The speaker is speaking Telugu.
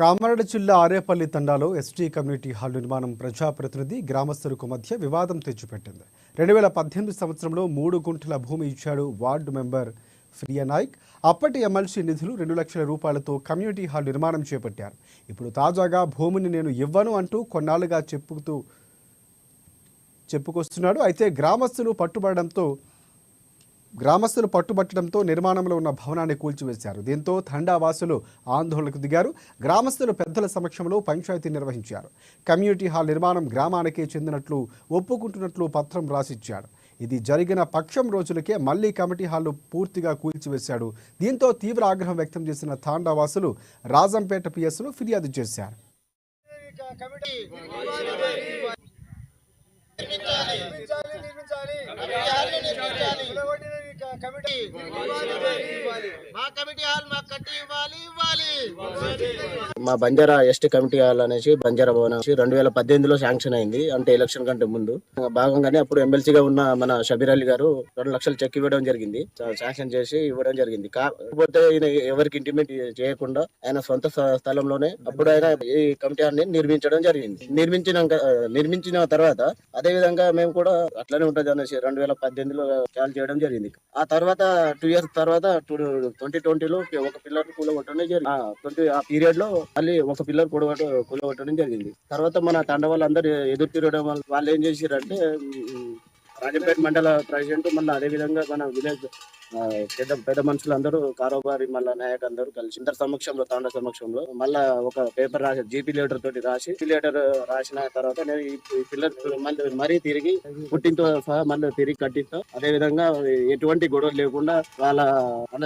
కామారెడ్డి జిల్లా ఆరేపల్లి తండాలో ఎస్టీ కమ్యూనిటీ హాల్ నిర్మాణం ప్రజాప్రతినిధి గ్రామస్తులకు మధ్య వివాదం తెచ్చిపెట్టింది. రెండు వేల పద్దెనిమిది సంవత్సరంలో మూడు గుంటల భూమి ఇచ్చాడు వార్డు మెంబర్ ఫిరియా నాయక్. అప్పటి ఎమ్మెల్సీ నిధులు రెండు లక్షల రూపాయలతో కమ్యూనిటీ హాల్ నిర్మాణం చేపట్టారు. ఇప్పుడు తాజాగా భూమిని నేను ఇవ్వను అంటూ కొన్నాళ్ళుగా చెప్పుతూ చెప్పుకొస్తున్నాడు. అయితే గ్రామస్తులు పట్టుబడడంతో గ్రామస్తులు పట్టుబట్టడంతో నిర్మాణంలో ఉన్న భవనాన్ని కూల్చివేశారు. దీంతో తండావాసులు ఆందోళనకు దిగారు. గ్రామస్తులు పెద్దల సమక్షంలో పంచాయతీ నిర్వహించారు. కమ్యూనిటీ హాల్ నిర్మాణం గ్రామానికే చెందినట్లు ఒప్పుకుంటున్నట్లు పత్రం రాసిచ్చాడు. ఇది జరిగిన పక్షం రోజులకే మళ్ళీ కమిటీ హాల్ను పూర్తిగా కూల్చివేశాడు. దీంతో తీవ్ర ఆగ్రహం వ్యక్తం చేసిన తాండావాసులు రాజంపేట పిఎస్ను ఫిర్యాదు చేశారు. నిర్మించాలి నిర్మించాలి. నిర్మించాలి. కమిటీ మా కమిటీ హాల్ మాకు కట్టి ఇవ్వాలి ఇవ్వాలి మా బంజారా ఎస్టీ కమిటీ హాల్ అనేసి బంజారా భవన్ అనేసి రెండు వేల పద్దెనిమిదిలో శాంక్షన్ అయింది అంటే ఎలక్షన్ కంటే ముందు. భాగంగానే అప్పుడు ఎమ్మెల్సీగా ఉన్న మన షబీర్ అలీ గారు రెండు లక్షలు చెక్ ఇవ్వడం జరిగింది. శాంక్షన్ చేసి ఇవ్వడం జరిగింది. కాకపోతే ఈయన ఎవరికి ఇంటిమేట్ చేయకుండా ఆయన సొంత స్థలంలోనే అప్పుడు ఆయన ఈ కమిటీ హాల్ని నిర్మించడం జరిగింది. నిర్మించిన నిర్మించిన తర్వాత అదే విధంగా మేము కూడా అట్లనే ఉంటుంది అనేసి రెండు వేల పద్దెనిమిదిలో కాల్ చేయడం జరిగింది. ఆ తర్వాత టూ ఇయర్స్ తర్వాత ట్వంటీ ట్వంటీలో ఒక పిల్లర్ కూలగొట్టడం జరిగింది. ట్వంటీ ఆ పీరియడ్లో మళ్ళీ ఒక పిల్లర్ కూడగొట్ట కూలగొట్టడం జరిగింది. తర్వాత మన తండ ఎదురు తిరగడం వల్ల వాళ్ళు ఏం చేశారంటే రాజంపేట మండల ప్రెసిడెంట్ మళ్ళీ అదే విధంగా మన విలేజ్ పెద్ద పెద్ద మనుషులందరూ కారోబారి మళ్ళా నాయక్ అందరూ కలిసి ఇద్దరు సమక్షంలో తాండ సమక్షంలో మళ్ళా ఒక పేపర్ రాసి జీపీ లీటర్ తోటి రాసి లీటర్ రాసిన తర్వాత నేను ఈ పిల్లలు పిల్లర్ మళ్ళీ మరీ తిరిగి పుట్టినతో సహా మళ్ళీ తిరిగి కట్టిస్తాం అదే విధంగా ఎటువంటి గొడవలు లేకుండా వాళ్ళ అన్నద